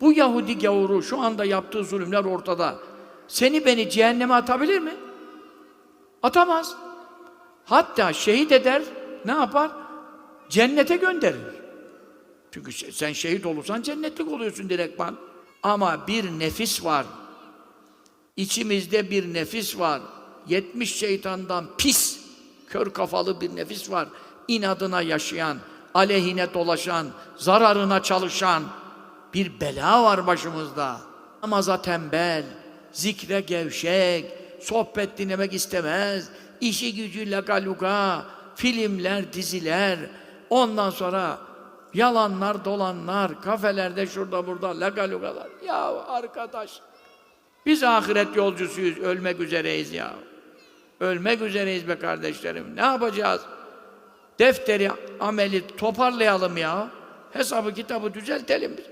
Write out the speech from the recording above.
Bu Yahudi gavuru şu anda yaptığı zulümler ortada. Seni beni cehenneme atabilir mi? Atamaz. Hatta şehit eder, ne yapar? Cennete gönderir. Çünkü sen şehit olursan cennetlik oluyorsun direktman. Ama bir nefis var. İçimizde bir nefis var. 70 şeytandan pis, kör kafalı bir nefis var. İnadına yaşayan, aleyhine dolaşan, zararına çalışan bir bela var başımızda. Namaza tembel, zikre gevşek, sohbet dinlemek istemez, işi gücü lagaluga, filmler, diziler, ondan sonra yalanlar, dolanlar, kafelerde şurada burada lagalugalar. Ya arkadaş, biz ahiret yolcusuyuz, ölmek üzereyiz ya. Ölmek üzereyiz be kardeşlerim. Ne yapacağız? Defteri, ameli toparlayalım ya. Hesabı kitabı düzeltelim biz.